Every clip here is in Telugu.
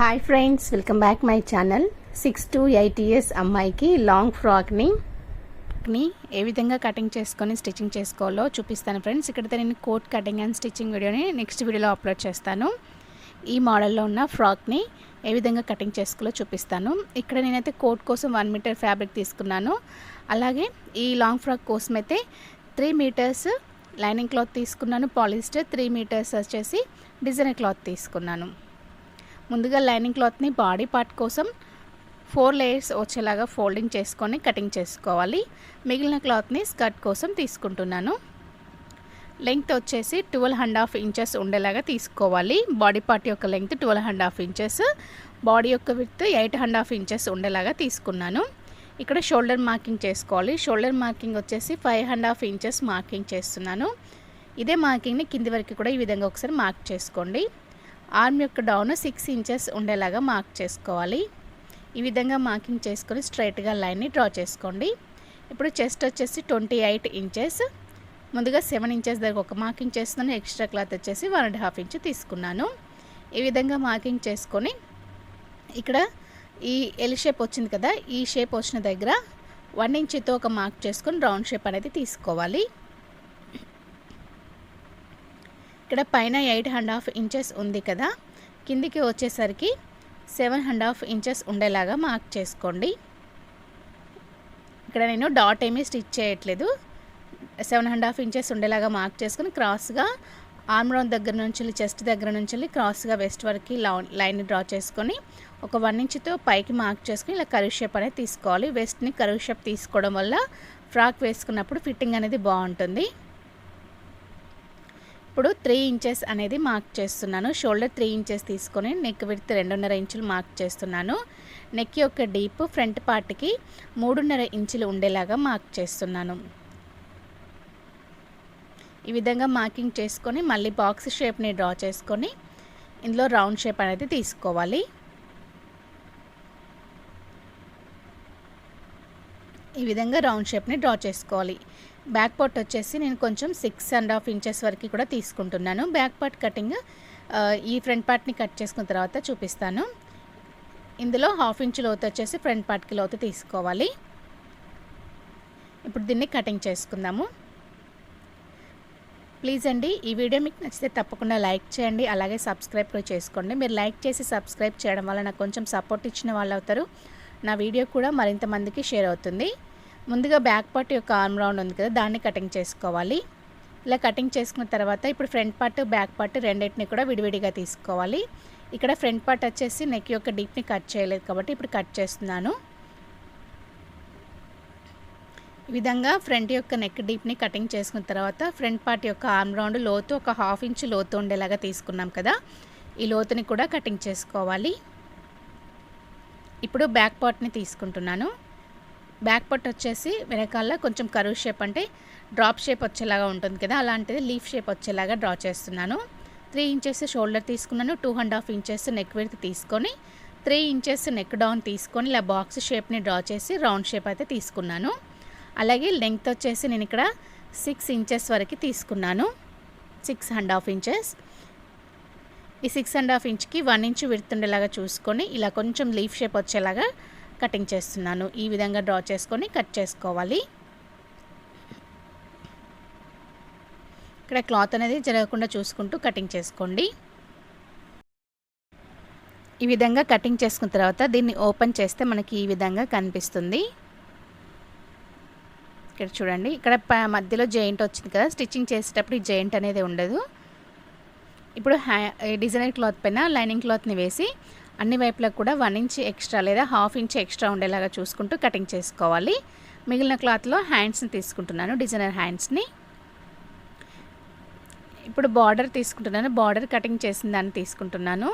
Hi friends welcome back my channel six to eight years అమ్మాయికి లాంగ్ ఫ్రాక్ని ని. ఏ విధంగా కటింగ్ చేసుకొని స్టిచ్చింగ్ చేసుకోవాలో చూపిస్తాను ఫ్రెండ్స్ ఇక్కడైతే నేను కోట్ కటింగ్ అండ్ స్టిచ్చింగ్ వీడియోని నెక్స్ట్ వీడియోలో అప్లోడ్ చేస్తాను. ఈ మోడల్లో ఉన్న ఫ్రాక్ని ఏ విధంగా కటింగ్ చేసుకోవాలో చూపిస్తాను. ఇక్కడ నేనైతే కోట్ కోసం వన్ మీటర్ ఫ్యాబ్రిక్ తీసుకున్నాను. అలాగే ఈ లాంగ్ ఫ్రాక్ కోసం అయితే త్రీ మీటర్స్ లైనింగ్ క్లాత్ తీసుకున్నాను పాలిస్టర్ త్రీ మీటర్స్ వచ్చేసి డిజైనర్ క్లాత్ తీసుకున్నాను. ముందుగా లైనింగ్ క్లాత్ని బాడీ పార్ట్ కోసం ఫోర్ లేయర్స్ వచ్చేలాగా ఫోల్డింగ్ చేసుకొని కటింగ్ చేసుకోవాలి. మిగిలిన క్లాత్ని స్కర్ట్ కోసం తీసుకుంటున్నాను. లెంగ్త్ వచ్చేసి ట్వెల్వ్ అండ్ హాఫ్ ఇంచెస్ ఉండేలాగా తీసుకోవాలి. బాడీ పార్ట్ యొక్క length twelve and half inches. Body యొక్క width eight and half inches ఉండేలాగా తీసుకున్నాను. ఇక్కడ షోల్డర్ మార్కింగ్ చేసుకోవాలి. షోల్డర్ మార్కింగ్ వచ్చేసి five and half inches marking చేస్తున్నాను. ఇదే మార్కింగ్ని కింది వరకు కూడా ఈ విధంగా ఒకసారి మార్క్ చేసుకోండి. ఆర్మ్ యొక్క డౌన్ సిక్స్ ఇంచెస్ ఉండేలాగా మార్క్ చేసుకోవాలి. ఈ విధంగా మార్కింగ్ చేసుకొని స్ట్రైట్గా లైన్ని డ్రా చేసుకోండి. ఇప్పుడు చెస్ట్ వచ్చేసి ట్వంటీ ఎయిట్ ఇంచెస్. ముందుగా సెవెన్ ఇంచెస్ దగ్గర ఒక మార్కింగ్ చేస్తున్నాను. ఎక్స్ట్రా క్లాత్ వచ్చేసి వన్ అండ్ హాఫ్ ఇంచ్ తీసుకున్నాను. ఈ విధంగా మార్కింగ్ చేసుకొని ఇక్కడ ఈ ఎల్ షేప్ వచ్చింది కదా ఈ షేప్ వచ్చిన దగ్గర వన్ ఇంచ్తో ఒక మార్క్ చేసుకొని రౌండ్ షేప్ అనేది తీసుకోవాలి. ఇక్కడ పైన ఎయిట్ అండ్ హాఫ్ ఇంచెస్ ఉంది కదా. కిందికి వచ్చేసరికి సెవెన్ అండ్ హాఫ్ ఇంచెస్ ఉండేలాగా మార్క్ చేసుకోండి. ఇక్కడ నేను డాట్ ఏమీ స్టిచ్ చేయట్లేదు. సెవెన్ అండ్ హాఫ్ ఇంచెస్ ఉండేలాగా మార్క్ చేసుకుని క్రాస్గా ఆర్మ్ రౌండ్ దగ్గర నుంచి చెస్ట్ దగ్గర నుంచి క్రాస్గా వెస్ట్ వరకు లైన్ డ్రా చేసుకొని ఒక వన్ ఇంచ్తో పైకి మార్క్ చేసుకుని ఇలా కరువు షేప్ అనేది తీసుకోవాలి. వెస్ట్ని కరువు షేప్ తీసుకోవడం వల్ల ఫ్రాక్ వేసుకున్నప్పుడు ఫిట్టింగ్ అనేది బాగుంటుంది. ఇప్పుడు త్రీ ఇంచెస్ అనేది మార్క్ చేస్తున్నాను. షోల్డర్ త్రీ ఇంచెస్ తీసుకొని నెక్ విడ్త్ రెండున్నర ఇంచులు మార్క్ చేస్తున్నాను. నెక్ యొక్క డీప్ ఫ్రంట్ పార్ట్కి మూడున్నర ఇంచులు ఉండేలాగా మార్క్ చేస్తున్నాను. ఈ విధంగా మార్కింగ్ చేసుకొని మళ్ళీ బాక్స్ షేప్ని డ్రా చేసుకొని ఇందులో రౌండ్ షేప్ అనేది తీసుకోవాలి. ఈ విధంగా రౌండ్ షేప్ని డ్రా చేసుకోవాలి. బ్యాక్ పార్ట్ వచ్చేసి నేను కొంచెం సిక్స్ అండ్ హాఫ్ ఇంచెస్ వరకు కూడా తీసుకుంటున్నాను. బ్యాక్ పార్ట్ కటింగ్ ఈ ఫ్రంట్ పార్ట్ని కట్ చేసుకున్న తర్వాత చూపిస్తాను. ఇందులో హాఫ్ ఇంచ్ లోతు వచ్చేసి ఫ్రంట్ పార్ట్కి లోతు తీసుకోవాలి. ఇప్పుడు దీన్ని కటింగ్ చేసుకుందాము. ప్లీజ్ అండి ఈ వీడియో మీకు నచ్చితే తప్పకుండా లైక్ చేయండి అలాగే సబ్స్క్రైబ్ కూడా చేసుకోండి. మీరు లైక్ చేసి సబ్స్క్రైబ్ చేయడం వల్ల నాకు కొంచెం సపోర్ట్ ఇచ్చిన వాళ్ళు అవుతారు. నా వీడియో కూడా మరింత మందికి షేర్ అవుతుంది. ముందుగా బ్యాక్ పార్ట్ యొక్క ఆర్మ్ రౌండ్ ఉంది కదా దాన్ని కటింగ్ చేసుకోవాలి. ఇలా కటింగ్ చేసుకున్న తర్వాత ఇప్పుడు ఫ్రంట్ పార్ట్ బ్యాక్ పార్ట్ రెండింటిని కూడా విడివిడిగా తీసుకోవాలి. ఇక్కడ ఫ్రంట్ పార్ట్ వచ్చేసి నెక్ యొక్క డీప్ని కట్ చేయలేదు కాబట్టి ఇప్పుడు కట్ చేస్తున్నాను. ఈ విధంగా ఫ్రంట్ యొక్క నెక్ డీప్ని కటింగ్ చేసుకున్న తర్వాత ఫ్రంట్ పార్ట్ యొక్క ఆర్మ్ రౌండ్ లోతు ఒక హాఫ్ ఇంచ్ లోతు ఉండేలాగా తీసుకున్నాం కదా ఈ లోతుని కూడా కటింగ్ చేసుకోవాలి. ఇప్పుడు బ్యాక్ పార్ట్ని తీసుకుంటున్నాను. బ్యాక్ పట్ వచ్చేసి వెనకాల కొంచెం కరువు షేప్ అంటే డ్రాప్ షేప్ వచ్చేలాగా ఉంటుంది కదా అలాంటిది లీఫ్ షేప్ వచ్చేలాగా డ్రా చేస్తున్నాను. త్రీ ఇంచెస్ షోల్డర్ తీసుకున్నాను two and half inches neck width తీసుకొని త్రీ ఇంచెస్ నెక్ డౌన్ తీసుకొని ఇలా బాక్స్ షేప్ని డ్రా చేసి రౌండ్ షేప్ అయితే తీసుకున్నాను. అలాగే లెంగ్త్ వచ్చేసి నేను ఇక్కడ సిక్స్ ఇంచెస్ వరకు తీసుకున్నాను సిక్స్ అండ్ హాఫ్ ఇంచెస్. ఈ సిక్స్ అండ్ హాఫ్ ఇంచ్కి వన్ ఇంచ్ విడుతుండేలాగా చూసుకొని ఇలా కొంచెం లీఫ్ షేప్ వచ్చేలాగా కటింగ్ చేస్తున్నాను. ఈ విధంగా డ్రా చేసుకొని కట్ చేసుకోవాలి. ఇక్కడ క్లాత్ అనేది జరగకుండా చూసుకుంటూ కటింగ్ చేసుకోండి. ఈ విధంగా కటింగ్ చేసుకున్న తర్వాత దీన్ని ఓపెన్ చేస్తే మనకి ఈ విధంగా కనిపిస్తుంది. ఇక్కడ చూడండి. ఇక్కడ మధ్యలో జెయింట్ వచ్చింది కదా. స్టిచ్చింగ్ చేసేటప్పుడు ఈ జెయింట్ అనేది ఉండదు. ఇప్పుడు హ్యా డిజైనర్ క్లాత్ పైన లైనింగ్ క్లాత్ని వేసి అన్ని వైపులకు కూడా వన్ ఇంచ్ ఎక్స్ట్రా లేదా హాఫ్ ఇంచ్ ఎక్స్ట్రా ఉండేలాగా చూసుకుంటూ కటింగ్ చేసుకోవాలి. మిగిలిన క్లాత్లో హ్యాండ్స్ని తీసుకుంటున్నాను డిజైనర్ హ్యాండ్స్ని. ఇప్పుడు బార్డర్ తీసుకుంటున్నాను బార్డర్ కటింగ్ చేసిన దాన్ని తీసుకుంటున్నాను.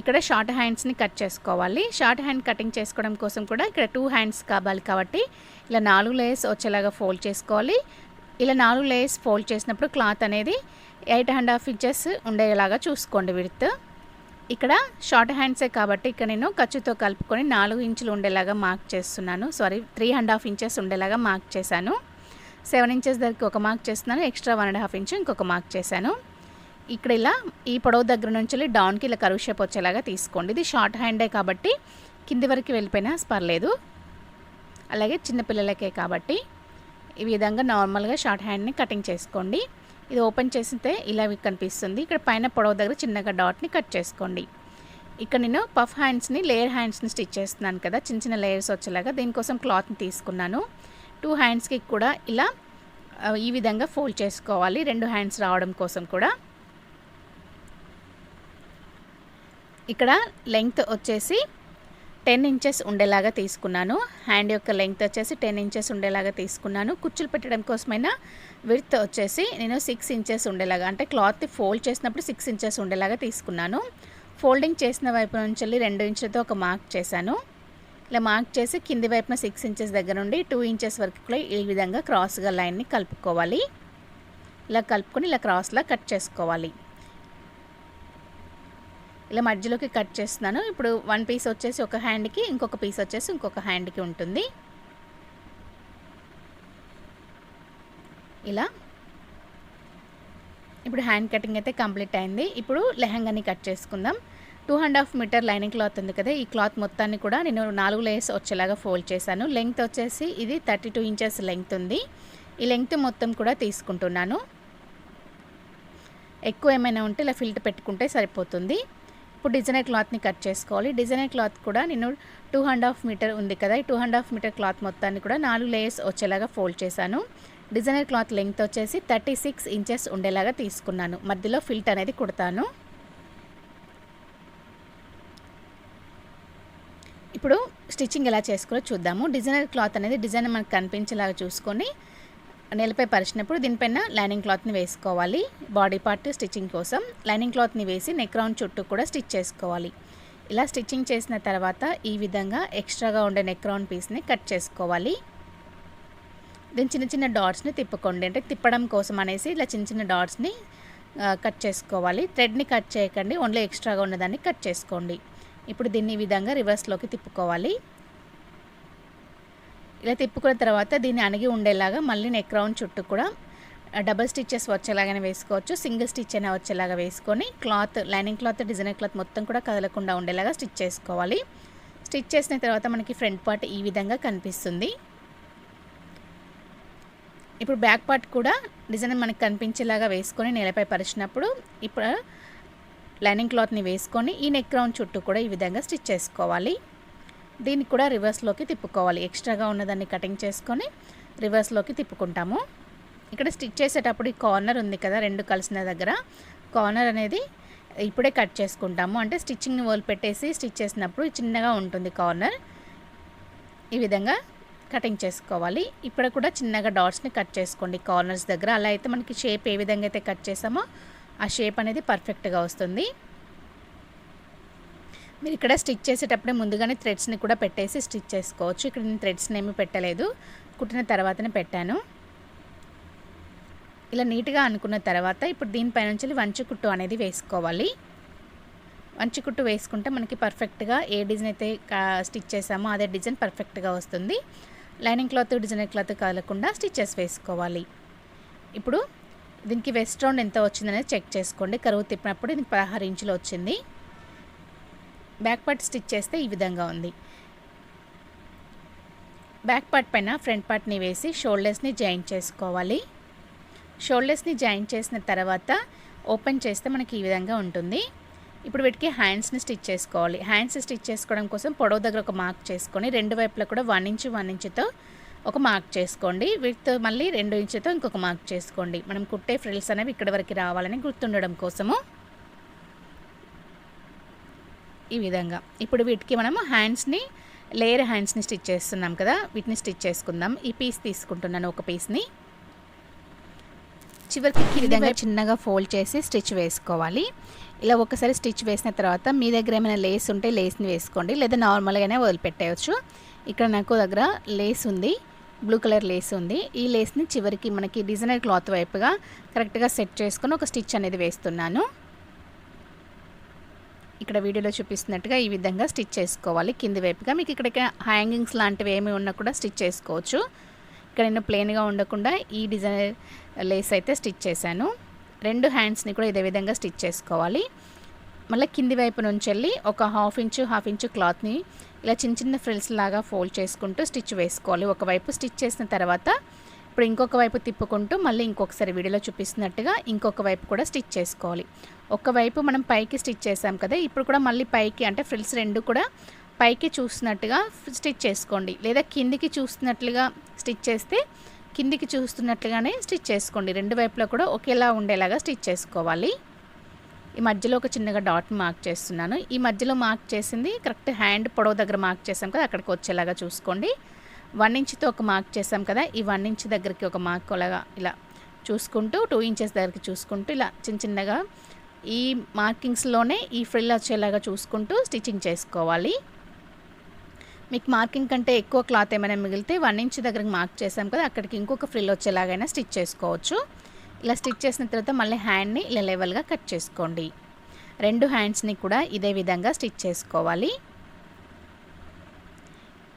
ఇక్కడ షార్ట్ హ్యాండ్స్ని కట్ చేసుకోవాలి. షార్ట్ హ్యాండ్ కటింగ్ చేసుకోవడం కోసం కూడా ఇక్కడ టూ హ్యాండ్స్ కావాలి కాబట్టి ఇలా నాలుగు లేయర్స్ వచ్చేలాగా ఫోల్డ్ చేసుకోవాలి. ఇలా నాలుగు లేయర్స్ ఫోల్డ్ చేసినప్పుడు క్లాత్ అనేది ఎయిట్ అండ్ హాఫ్ ఇంచెస్ ఉండేలాగా చూసుకోండి విడ్త్. ఇక్కడ షార్ట్ హ్యాండ్సే కాబట్టి ఇక్కడ నేను ఖర్చుతో కలుపుకొని నాలుగు ఇంచులు ఉండేలాగా మార్క్ చేస్తున్నాను. Sorry three and half inches ఉండేలాగా మార్క్ చేశాను. సెవెన్ ఇంచెస్ దగ్గరికి ఒక మార్క్ చేస్తున్నాను. Extra one and half inch ఇంకొక మార్క్ చేశాను. ఇక్కడ ఇలా ఈ పొడవు దగ్గర నుంచి వెళ్ళి డౌన్కి ఇలా కరువు షేప్ వచ్చేలాగా తీసుకోండి. ఇది షార్ట్ హ్యాండే కాబట్టి కింది వరకు వెళ్ళిపోయినా పర్లేదు. అలాగే చిన్నపిల్లలకే కాబట్టి ఈ విధంగా నార్మల్గా షార్ట్ హ్యాండ్ని కటింగ్ చేసుకోండి. ఇది ఓపెన్ చేస్తే ఇలా కనిపిస్తుంది. ఇక్కడ పైన పొడవు దగ్గర చిన్నగా డాట్ని కట్ చేసుకోండి. ఇక్కడ నేను పఫ్ హ్యాండ్స్ని లేయర్ హ్యాండ్స్ని స్టిచ్ చేస్తున్నాను కదా. చిన్న చిన్న లేయర్స్ వచ్చేలాగా దీనికోసం క్లాత్ని తీసుకున్నాను. టూ హ్యాండ్స్కి కూడా ఇలా ఈ విధంగా ఫోల్డ్ చేసుకోవాలి. రెండు హ్యాండ్స్ రావడం కోసం కూడా. ఇక్కడ లెంగ్త్ వచ్చేసి టెన్ ఇంచెస్ ఉండేలాగా తీసుకున్నాను. హ్యాండ్ యొక్క లెంగ్త్ వచ్చేసి టెన్ ఇంచెస్ ఉండేలాగా తీసుకున్నాను. కుచ్చులు పెట్టడం కోసమైనా విడ్త్ వచ్చేసి నేను సిక్స్ ఇంచెస్ ఉండేలాగా అంటే క్లాత్ ఫోల్డ్ చేసినప్పుడు సిక్స్ ఇంచెస్ ఉండేలాగా తీసుకున్నాను. ఫోల్డింగ్ చేసిన వైపు నుంచి వెళ్ళి రెండు ఇంచులతో ఒక మార్క్ చేశాను. ఇలా మార్క్ చేసి కింది వైపున సిక్స్ ఇంచెస్ దగ్గర నుండి టూ ఇంచెస్ వరకు కూడా ఈ విధంగా క్రాస్గా లైన్ని కలుపుకోవాలి. ఇలా కలుపుకొని ఇలా క్రాస్లా కట్ చేసుకోవాలి. ఇలా మధ్యలోకి కట్ చేస్తున్నాను. ఇప్పుడు వన్ పీస్ వచ్చేసి ఒక హ్యాండ్కి ఇంకొక పీస్ వచ్చేసి ఇంకొక హ్యాండ్కి ఉంటుంది. ఇలా. ఇప్పుడు హ్యాండ్ కటింగ్ అయితే కంప్లీట్ అయింది. ఇప్పుడు లెహంగాని కట్ చేసుకుందాం. Two and half metre lining cloth ఉంది కదా ఈ క్లాత్ మొత్తాన్ని కూడా నేను నాలుగు లేయర్స్ వచ్చేలాగా ఫోల్డ్ చేశాను. లెంగ్త్ వచ్చేసి ఇది థర్టీ టూ ఇంచెస్ లెంగ్త్ ఉంది. ఈ లెంగ్త్ మొత్తం కూడా తీసుకుంటున్నాను. ఎక్కువ ఏమైనా ఉంటే ఇలా ఫిల్ట్ పెట్టుకుంటే సరిపోతుంది. ఇప్పుడు డిజైనర్ క్లాత్ని కట్ చేసుకోవాలి. డిజైనర్ క్లాత్ కూడా నేను టూ అండ్ హాఫ్ మీటర్ ఉంది కదా ఈ two and half metre cloth మొత్తాన్ని కూడా నాలుగు లేయర్స్ వచ్చేలాగా ఫోల్డ్ చేశాను. డిజైనర్ క్లాత్ లెంగ్త్ వచ్చేసి థర్టీ సిక్స్ ఇంచెస్ ఉండేలాగా తీసుకున్నాను. మధ్యలో ఫిల్ట్ అనేది కుడతాను. ఇప్పుడు స్టిచ్చింగ్ ఎలా చేసుకోవాలో చూద్దాము. డిజైనర్ క్లాత్ అనేది డిజైన్ మనకు కనిపించేలాగా చూసుకొని నేలపై పరిచినప్పుడు దీనిపైన లైనింగ్ క్లాత్ని వేసుకోవాలి. బాడీ పార్ట్ స్టిచ్చింగ్ కోసం లైనింగ్ క్లాత్ని వేసి నెక్ రౌండ్ చుట్టూ కూడా స్టిచ్ చేసుకోవాలి. ఇలా స్టిచ్చింగ్ చేసిన తర్వాత ఈ విధంగా ఎక్స్ట్రాగా ఉండే నెక్ రౌండ్ పీస్ని కట్ చేసుకోవాలి. దీని చిన్న చిన్న డాట్స్ని తిప్పుకోండి. అంటే తిప్పడం కోసం అనేసి ఇలా చిన్న చిన్న డాట్స్ని కట్ చేసుకోవాలి. థ్రెడ్ని కట్ చేయకండి. ఓన్లీ ఎక్స్ట్రాగా ఉన్నదాన్ని కట్ చేసుకోండి. ఇప్పుడు దీన్ని ఈ విధంగా రివర్స్లోకి తిప్పుకోవాలి. ఇలా తిప్పుకున్న తర్వాత దీన్ని అణిగి ఉండేలాగా మళ్ళీ నెక్ రౌండ్ చుట్టూ కూడా డబల్ స్టిచ్చెస్ వచ్చేలాగానే వేసుకోవచ్చు. సింగిల్ స్టిచ్ అయినా వచ్చేలాగా వేసుకొని cloth lining cloth designer cloth మొత్తం కూడా కదలకుండా ఉండేలాగా స్టిచ్ చేసుకోవాలి. స్టిచ్ చేసిన తర్వాత మనకి ఫ్రంట్ పార్ట్ ఈ విధంగా కనిపిస్తుంది. ఇప్పుడు బ్యాక్ పార్ట్ కూడా డిజైన్ మనకి కనిపించేలాగా వేసుకొని నేలపై పరిచినప్పుడు ఇప్పుడు లైనింగ్ క్లాత్ని వేసుకొని ఈ నెక్ రౌండ్ చుట్టూ కూడా ఈ విధంగా స్టిచ్ చేసుకోవాలి. దీన్ని కూడా రివర్స్లోకి తిప్పుకోవాలి. ఎక్స్ట్రాగా ఉన్నదాన్ని కటింగ్ చేసుకొని రివర్స్లోకి తిప్పుకుంటాము. ఇక్కడ స్టిచ్ చేసేటప్పుడు ఈ కార్నర్ ఉంది కదా రెండు కలిసిన దగ్గర. కార్నర్ అనేది ఇప్పుడే కట్ చేసుకుంటాము. అంటే స్టిచ్చింగ్ని వదిలి పెట్టేసి స్టిచ్ చేసినప్పుడు చిన్నగా ఉంటుంది కార్నర్ ఈ విధంగా కటింగ్ చేసుకోవాలి. ఇప్పుడు కూడా చిన్నగా డాట్స్ని కట్ చేసుకోండి కార్నర్స్ దగ్గర. అలా అయితే మనకి షేప్ ఏ విధంగా అయితే కట్ చేసామో ఆ షేప్ అనేది పర్ఫెక్ట్గా వస్తుంది. మీరు ఇక్కడ స్టిచ్ చేసేటప్పుడే ముందుగానే థ్రెడ్స్ని కూడా పెట్టేసి స్టిచ్ చేసుకోవచ్చు. ఇక్కడ నేను థ్రెడ్స్ని ఏమీ పెట్టలేదు. కుట్టిన తర్వాతనే పెట్టాను. ఇలా నీట్గా అనుకున్న తర్వాత ఇప్పుడు దీనిపై నుంచి వంచి కుట్టు అనేది వేసుకోవాలి. వంచి కుట్టు వేసుకుంటే మనకి పర్ఫెక్ట్గా ఏ డిజైన్ అయితే స్టిచ్ చేసామో అదే డిజైన్ పర్ఫెక్ట్గా వస్తుంది. లైనింగ్ క్లాత్ డిజైనర్ క్లాత్ కదలకుండా స్టిచ్చెస్ వేసుకోవాలి. ఇప్పుడు దీనికి వెస్ట్ రౌండ్ ఎంత వచ్చిందనేది చెక్ చేసుకోండి. కరువు తిప్పినప్పుడు దీనికి పదహారు ఇంచులు వచ్చింది. బ్యాక్ పార్ట్ స్టిచ్ చేస్తే ఈ విధంగా ఉంది. బ్యాక్ పార్ట్ పైన ఫ్రంట్ పార్ట్ని వేసి షోల్డర్స్ని జాయింట్ చేసుకోవాలి. షోల్డర్స్ని జాయింట్ చేసిన తర్వాత ఓపెన్ చేస్తే మనకి ఈ విధంగా ఉంటుంది. ఇప్పుడు వీటికి హ్యాండ్స్ని స్టిచ్ చేసుకోవాలి. హ్యాండ్స్ స్టిచ్ చేసుకోవడం కోసం పొడవు దగ్గర ఒక మార్క్ చేసుకొని రెండు వైపులా కూడా వన్ ఇంచు వన్ ఇంచుతో ఒక మార్క్ చేసుకోండి. వీటితో మళ్ళీ రెండు ఇంచుతో ఇంకొక మార్క్ చేసుకోండి. మనం కుట్టే ఫ్రిల్స్ అనేవి ఇక్కడి వరకు రావాలని గుర్తుండడం కోసము. ఈ విధంగా. ఇప్పుడు వీటికి మనము హ్యాండ్స్ని లేయర్ హ్యాండ్స్ని స్టిచ్ చేస్తున్నాం కదా వీటిని స్టిచ్ చేసుకుందాం. ఈ పీస్ తీసుకుంటున్నాను ఒక పీస్ని చివరికి ఈ విధంగా చిన్నగా ఫోల్డ్ చేసి స్టిచ్ వేసుకోవాలి. ఇలా ఒకసారి స్టిచ్ వేసిన తర్వాత మీ దగ్గర ఏమైనా లేస్ ఉంటే లేస్ని వేసుకోండి. లేదా నార్మల్గానే వదిలిపెట్టేయచ్చు. ఇక్కడ నాకు దగ్గర లేస్ ఉంది. బ్లూ కలర్ లేస్ ఉంది. ఈ లేస్ని చివరికి మనకి డిజైనర్ క్లాత్ వైపుగా కరెక్ట్గా సెట్ చేసుకొని ఒక స్టిచ్ అనేది వేస్తున్నాను. ఇక్కడ వీడియోలో చూపిస్తున్నట్టుగా ఈ విధంగా స్టిచ్ చేసుకోవాలి. కింది వైపుగా మీకు ఇక్కడ హ్యాంగింగ్స్ లాంటివి ఏమి ఉన్నా కూడా స్టిచ్ చేసుకోవచ్చు. ఇక్కడ నేను ప్లెయిన్గా ఉండకుండా ఈ డిజైన్ లేస్ అయితే స్టిచ్ చేశాను. రెండు హ్యాండ్స్ని కూడా ఇదే విధంగా స్టిచ్ చేసుకోవాలి. మళ్ళీ కింది వైపు నుంచి వెళ్ళి ఒక హాఫ్ ఇంచు హాఫ్ ఇంచు క్లాత్ని ఇలా చిన్న చిన్న ఫ్రిల్స్ లాగా ఫోల్డ్ చేసుకుంటూ స్టిచ్ వేసుకోవాలి. ఒకవైపు స్టిచ్ చేసిన తర్వాత ఇప్పుడు ఇంకొక వైపు తిప్పుకుంటూ మళ్ళీ ఇంకొకసారి వీడియోలో చూపిస్తున్నట్టుగా ఇంకొక వైపు కూడా స్టిచ్ చేసుకోవాలి. ఒకవైపు మనం పైకి స్టిచ్ చేసాం కదా ఇప్పుడు కూడా మళ్ళీ పైకి అంటే ఫ్రిల్స్ రెండు కూడా పైకి చూస్తున్నట్టుగా స్టిచ్ చేసుకోండి. లేదా కిందికి చూస్తున్నట్లుగా స్టిచ్ చేస్తే కిందికి చూస్తున్నట్లుగానే స్టిచ్ చేసుకోండి. రెండు వైపులా కూడా ఒకేలా ఉండేలాగా స్టిచ్ చేసుకోవాలి. ఈ మధ్యలో ఒక చిన్నగా డాట్ మార్క్ చేస్తున్నాను. ఈ మధ్యలో మార్క్ చేసింది కరెక్ట్ హ్యాండ్ పొడవు దగ్గర మార్క్ చేసాం కదా అక్కడికి వచ్చేలాగా చూసుకోండి. వన్ ఇంచ్తో ఒక మార్క్ చేసాం కదా ఈ వన్ ఇంచ్ దగ్గరికి ఒక మార్క్ అలాగా ఇలా చూసుకుంటూ టూ ఇంచెస్ దగ్గరికి చూసుకుంటూ ఇలా చిన్న చిన్నగా ఈ మార్కింగ్స్లోనే ఈ ఫ్రిల్ వచ్చేలాగా చూసుకుంటూ స్టిచ్చింగ్ చేసుకోవాలి. మీకు మార్కింగ్ కంటే ఎక్కువ క్లాత్ ఏమైనా మిగిలితే వన్ ఇంచ్ దగ్గరికి మార్క్ చేసాం కదా అక్కడికి ఇంకొక ఫ్రిల్ వచ్చేలాగైనా స్టిచ్ చేసుకోవచ్చు. ఇలా స్టిచ్ చేసిన తర్వాత మళ్ళీ హ్యాండ్ని ఇలా లెవెల్గా కట్ చేసుకోండి. రెండు హ్యాండ్స్ని కూడా ఇదే విధంగా స్టిచ్ చేసుకోవాలి.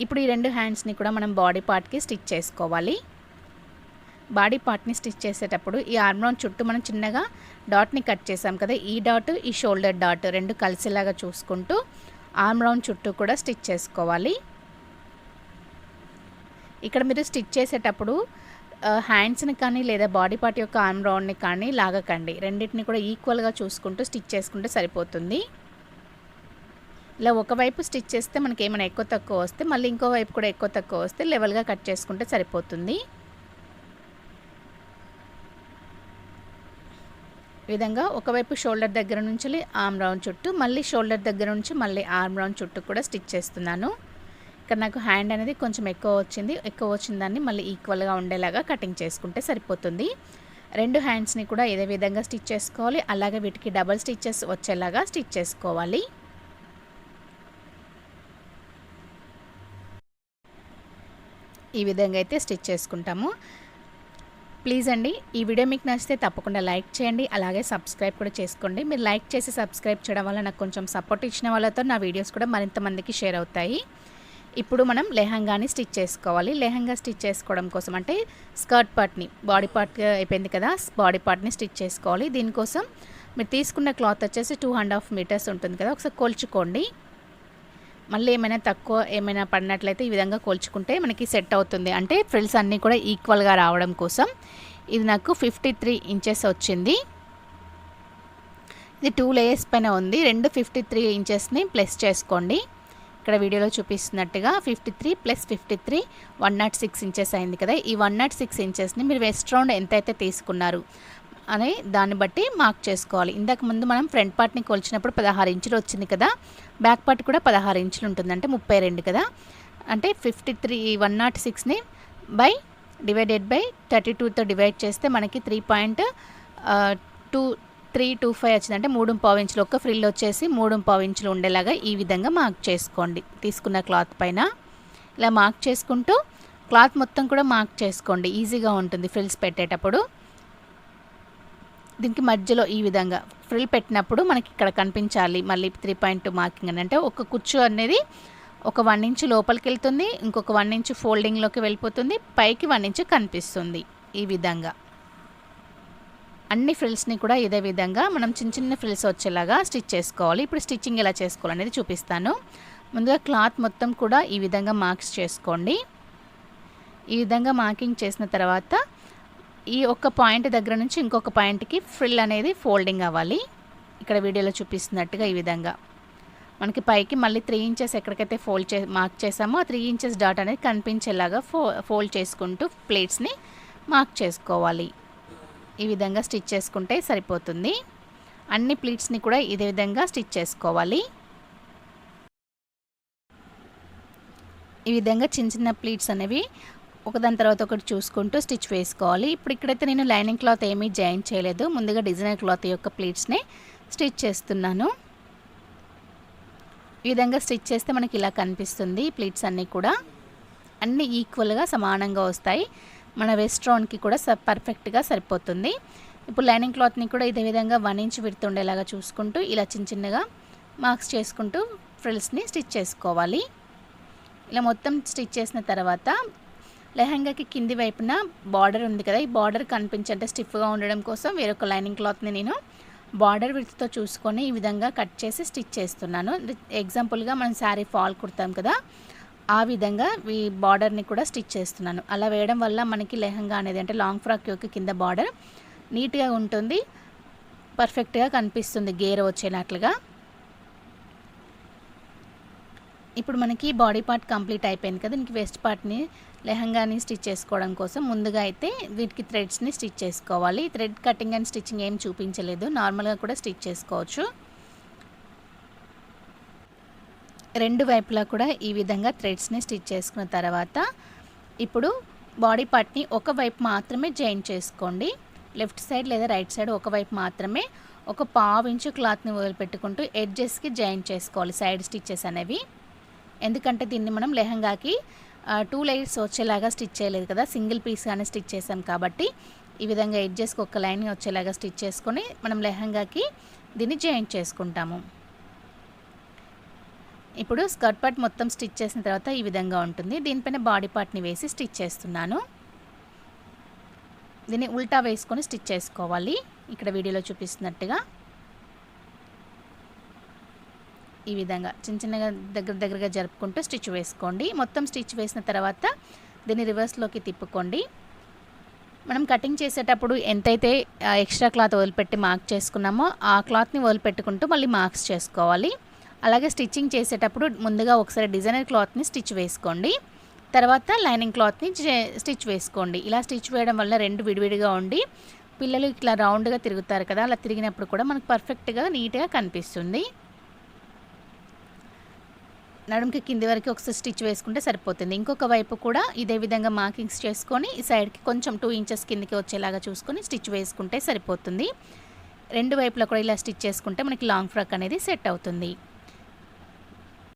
ఇప్పుడు ఈ రెండు హ్యాండ్స్ని కూడా మనం బాడీ పార్ట్కి స్టిచ్ చేసుకోవాలి. బాడీ పార్ట్ని స్టిచ్ చేసేటప్పుడు ఈ ఆర్మ్రౌన్ చుట్టూ మనం చిన్నగా డాట్ని కట్ చేసాం కదా ఈ డాట్ ఈ షోల్డర్ డాట్ రెండు కలిసేలాగా చూసుకుంటూ ఆర్మ్ రౌండ్ చుట్టూ కూడా స్టిచ్ చేసుకోవాలి. ఇక్కడ మీరు స్టిచ్ చేసేటప్పుడు హ్యాండ్స్ని కానీ లేదా బాడీ పార్ట్ యొక్క ఆర్మ్ రౌండ్ని కానీ లాగకండి. రెండింటిని కూడా ఈక్వల్గా చూసుకుంటూ స్టిచ్ చేసుకుంటే సరిపోతుంది. ఇలా ఒకవైపు స్టిచ్ చేస్తే మనకి ఏమైనా ఎక్కువ తక్కువ వస్తే మళ్ళీ ఇంకో వైపు కూడా ఎక్కువ తక్కువ వస్తే లెవెల్గా కట్ చేసుకుంటే సరిపోతుంది. విధంగా ఒకవైపు షోల్డర్ దగ్గర నుంచి ఆర్మ్ రౌండ్ చుట్టూ మళ్ళీ షోల్డర్ దగ్గర నుంచి మళ్ళీ ఆర్మ్ రౌండ్ చుట్టూ కూడా స్టిచ్ చేస్తున్నాను. ఇక్కడ నాకు హ్యాండ్ అనేది కొంచెం ఎక్కువ వచ్చింది ఎక్కువ వచ్చిన దాన్ని మళ్ళీ ఈక్వల్గా ఉండేలాగా కటింగ్ చేసుకుంటే సరిపోతుంది. రెండు హ్యాండ్స్ని కూడా ఇదే విధంగా స్టిచ్ చేసుకోవాలి అలాగే వీటికి డబల్ స్టిచ్చెస్ వచ్చేలాగా స్టిచ్ చేసుకోవాలి. ఈ విధంగా అయితే స్టిచ్ చేసుకుంటాము. ప్లీజ్ అండి ఈ వీడియో మీకు నచ్చితే తప్పకుండా లైక్ చేయండి అలాగే సబ్స్క్రైబ్ కూడా చేసుకోండి. మీరు లైక్ చేసి సబ్స్క్రైబ్ చేయడం వల్ల నాకు కొంచెం సపోర్ట్ ఇచ్చిన వాళ్ళతో నా వీడియోస్ కూడా మరింత మందికి షేర్ అవుతాయి. ఇప్పుడు మనం లెహంగాని స్టిచ్ చేసుకోవాలి. లెహంగా స్టిచ్ చేసుకోవడం కోసం అంటే స్కర్ట్ పార్ట్ని బాడీ పార్ట్ అయిపోయింది కదా బాడీ పార్ట్ని స్టిచ్ చేసుకోవాలి. దీనికోసం మీరు తీసుకున్న క్లాత్ వచ్చేసి టూ అండ్ హాఫ్ మీటర్స్ ఉంటుంది కదా ఒకసారి కొలుచుకోండి. మళ్ళీ ఏమైనా తక్కువ ఏమైనా పడినట్లయితే ఈ విధంగా కోల్చుకుంటే మనకి సెట్ అవుతుంది. అంటే ఫ్రిల్స్ అన్నీ కూడా ఈక్వల్గా రావడం కోసం ఇది నాకు ఫిఫ్టీ త్రీ ఇంచెస్ వచ్చింది. ఇది టూ లేయర్స్ పైన ఉంది. రెండు ఫిఫ్టీ త్రీ ఇంచెస్ని ప్లస్ చేసుకోండి. ఇక్కడ వీడియోలో చూపిస్తున్నట్టుగా fifty three plus fifty three one naught six inches అయింది కదా. ఈ వన్ నాట్ సిక్స్ ఇంచెస్ని మీరు వెస్ట్ రౌండ్ ఎంతైతే తీసుకున్నారు అని దాన్ని బట్టి మార్క్ చేసుకోవాలి. ఇందాక ముందు మనం ఫ్రంట్ పార్ట్ని కొలిచినప్పుడు పదహారు ఇంచులు వచ్చింది కదా బ్యాక్ పార్ట్ కూడా పదహారు ఇంచులు ఉంటుంది. అంటే ముప్పై రెండు కదా. అంటే ఫిఫ్టీ త్రీ వన్ నాట్ సిక్స్ని బై డివైడెడ్ బై థర్టీ టూతో డివైడ్ చేస్తే మనకి three point two three two five వచ్చింది. అంటే మూడు పావు ఇంచులు. ఒక్క ఫ్రిల్ వచ్చేసి మూడు పావు ఇంచులు ఉండేలాగా ఈ విధంగా మార్క్ చేసుకోండి. తీసుకున్న క్లాత్ పైన ఇలా మార్క్ చేసుకుంటూ క్లాత్ మొత్తం కూడా మార్క్ చేసుకోండి. ఈజీగా ఉంటుంది. ఫ్రిల్స్ పెట్టేటప్పుడు దీనికి మధ్యలో ఈ విధంగా ఫ్రిల్ పెట్టినప్పుడు మనకి ఇక్కడ కనిపించాలి. మళ్ళీ త్రీ పాయింట్ టూ మార్కింగ్ అని. అంటే ఒక కుచ్చు అనేది ఒక వన్ ఇంచు లోపలికి వెళ్తుంది ఇంకొక వన్ ఇంచు ఫోల్డింగ్లోకి వెళ్ళిపోతుంది పైకి వన్ ఇంచు కనిపిస్తుంది ఈ విధంగా. అన్ని ఫ్రిల్స్ని కూడా ఇదే విధంగా మనం చిన్న చిన్న ఫ్రిల్స్ వచ్చేలాగా స్టిచ్ చేసుకోవాలి. ఇప్పుడు స్టిచ్చింగ్ ఎలా చేసుకోవాలనేది చూపిస్తాను. ముందుగా క్లాత్ మొత్తం కూడా ఈ విధంగా మార్క్స్ చేసుకోండి. ఈ విధంగా మార్కింగ్ చేసిన తర్వాత ఈ ఒక్క పాయింట్ దగ్గర నుంచి ఇంకొక పాయింట్కి ఫ్రిల్ అనేది ఫోల్డింగ్ అవ్వాలి. ఇక్కడ వీడియోలో చూపిస్తున్నట్టుగా ఈ విధంగా. మనకి పైకి మళ్ళీ త్రీ ఇంచెస్ ఎక్కడికైతే ఫోల్డ్ చే మార్క్ చేసామో ఆ త్రీ ఇంచెస్ డాట్ అనేది కనిపించేలాగా ఫో ఫోల్డ్ చేసుకుంటూ ప్లేట్స్ని మార్క్ చేసుకోవాలి. ఈ విధంగా స్టిచ్ చేసుకుంటే సరిపోతుంది. అన్ని ప్లీట్స్ని కూడా ఇదే విధంగా స్టిచ్ చేసుకోవాలి. ఈ విధంగా చిన్న చిన్న ప్లీట్స్ అనేవి ఒకదాని తర్వాత ఒకటి చూసుకుంటూ స్టిచ్ వేసుకోవాలి. ఇప్పుడు ఇక్కడైతే నేను లైనింగ్ క్లాత్ ఏమీ జాయిన్ చేయలేదు. ముందుగా డిజైనర్ క్లాత్ యొక్క ప్లేట్స్ని స్టిచ్ చేస్తున్నాను. ఈ విధంగా స్టిచ్ చేస్తే మనకి ఇలా కనిపిస్తుంది ప్లీట్స్ అన్నీ కూడా. అన్నీ ఈక్వల్గా సమానంగా వస్తాయి. మన వెస్ట్రాన్కి కూడా స పర్ఫెక్ట్గా సరిపోతుంది. ఇప్పుడు లైనింగ్ క్లాత్ని కూడా ఇదే విధంగా వన్ ఇంచ్ విడుతుండేలాగా చూసుకుంటూ ఇలా చిన్న చిన్నగా మార్క్స్ చేసుకుంటూ ఫ్రిల్స్ని స్టిచ్ చేసుకోవాలి. ఇలా మొత్తం స్టిచ్ చేసిన తర్వాత లెహంగాకి కింది వైపున బార్డర్ ఉంది కదా ఈ బార్డర్ కనిపించంటే స్టిఫ్గా ఉండడం కోసం వేరొక లైనింగ్ క్లాత్ని నేను బార్డర్ విడ్త్తో చూసుకొని ఈ విధంగా కట్ చేసి స్టిచ్ చేస్తున్నాను. ఎగ్జాంపుల్గా మనం శారీ ఫాల్ కుడతాం కదా ఆ విధంగా ఈ బార్డర్ని కూడా స్టిచ్ చేస్తున్నాను. అలా వేయడం వల్ల మనకి లెహంగా అనేది అంటే లాంగ్ ఫ్రాక్ యొక్క కింద బార్డర్ నీట్గా ఉంటుంది పర్ఫెక్ట్గా కనిపిస్తుంది గేర్ వచ్చేనట్లుగా ఇప్పుడు మనకి బాడీ పార్ట్ కంప్లీట్ అయిపోయింది కదా దీనికి వెస్ట్ పార్ట్ని లెహంగాని స్టిచ్ చేసుకోవడం కోసం ముందుగా అయితే వీటికి థ్రెడ్స్ని స్టిచ్ చేసుకోవాలి. థ్రెడ్ కటింగ్ అండ్ స్టిచ్చింగ్ ఏం చూపించలేదు. నార్మల్గా కూడా స్టిచ్ చేసుకోవచ్చు. రెండు వైపులా కూడా ఈ విధంగా థ్రెడ్స్ని స్టిచ్ చేసుకున్న తర్వాత ఇప్పుడు బాడీ పార్ట్ని ఒక వైపు మాత్రమే జాయిన్ చేసుకోండి. లెఫ్ట్ సైడ్ లేదా రైట్ సైడ్ ఒకవైపు మాత్రమే ఒక పావు ఇంచు క్లాత్ని వదిలిపెట్టుకుంటూ ఎడ్జెస్కి జాయిన్ చేసుకోవాలి సైడ్ స్టిచ్చెస్ అనేవి. ఎందుకంటే దీన్ని మనం లెహంగాకి టూ లైన్స్ వచ్చేలాగా స్టిచ్ చేయలేదు కదా. సింగిల్ పీస్గానే స్టిచ్ చేసాం కాబట్టి ఈ విధంగా ఎడ్జెస్కి ఒక లైన్ వచ్చేలాగా స్టిచ్ చేసుకొని మనం లెహంగాకి దీన్ని జాయింట్ చేసుకుంటాము. ఇప్పుడు స్కర్ట్ పార్ట్ మొత్తం స్టిచ్ చేసిన తర్వాత ఈ విధంగా ఉంటుంది. దీనిపైన బాడీ పార్ట్ని వేసి స్టిచ్ చేస్తున్నాను. దీన్ని ఉల్టా వేసుకొని స్టిచ్ చేసుకోవాలి. ఇక్కడ వీడియోలో చూపిస్తున్నట్టుగా ఈ విధంగా చిన్న చిన్నగా దగ్గర దగ్గరగా జరుపుకుంటూ స్టిచ్ వేసుకోండి. మొత్తం స్టిచ్ వేసిన తర్వాత దీన్ని రివర్స్లోకి తిప్పుకోండి. మనం కటింగ్ చేసేటప్పుడు ఎంతైతే ఎక్స్ట్రా క్లాత్ వదిలిపెట్టి మార్క్ చేసుకున్నామో ఆ క్లాత్ని వదిలిపెట్టుకుంటూ మళ్ళీ మార్క్స్ చేసుకోవాలి. అలాగే స్టిచ్చింగ్ చేసేటప్పుడు ముందుగా ఒకసారి డిజైనర్ క్లాత్ని స్టిచ్ వేసుకోండి. తర్వాత లైనింగ్ క్లాత్ని స్టిచ్ వేసుకోండి. ఇలా స్టిచ్ వేయడం వల్ల రెండు విడివిడిగా ఉండి పిల్లలు ఇట్లా రౌండ్గా తిరుగుతారు కదా అలా తిరిగినప్పుడు కూడా మనకు పర్ఫెక్ట్గా నీట్గా కనిపిస్తుంది. నడుముకి కింది వరకు ఒకసారి స్టిచ్ వేసుకుంటే సరిపోతుంది. ఇంకొక వైపు కూడా ఇదే విధంగా మార్కింగ్స్ చేసుకొని ఈ సైడ్కి కొంచెం టూ ఇంచెస్ కిందికి వచ్చేలాగా చూసుకొని స్టిచ్ వేసుకుంటే సరిపోతుంది. రెండు వైపులా కూడా ఇలా స్టిచ్ చేసుకుంటే మనకి లాంగ్ ఫ్రాక్ అనేది సెట్ అవుతుంది.